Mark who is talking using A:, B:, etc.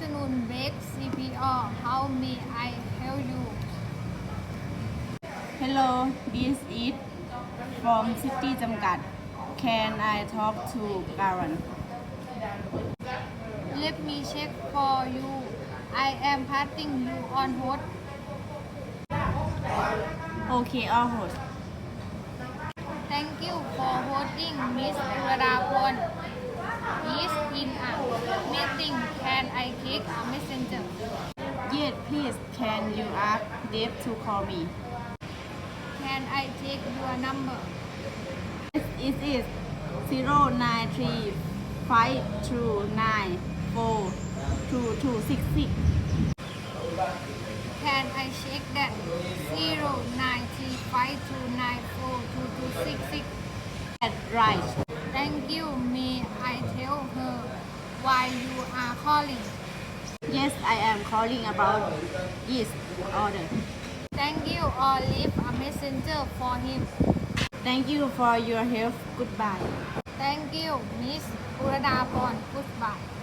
A: afternoon, Beck CPO. How may I help you?
B: Hello, this is from City Jamgat. Can I talk to Karen?
A: Let me check for you. I am putting you on hold.
B: Okay, on hold.
A: Thank you for holding, Miss Radapon. I take a messenger.
B: Yes please. Can you ask Dave to call me?
A: Can I take your number?
B: It is. 093
A: Can I check that? 093529422266
B: That's right.
A: Thank you. May I tell her are calling.
B: Yes I am calling about this order.
A: Thank you or leave a messenger for him.
B: Thank you for your help. Goodbye.
A: Thank you Miss Uradapon Goodbye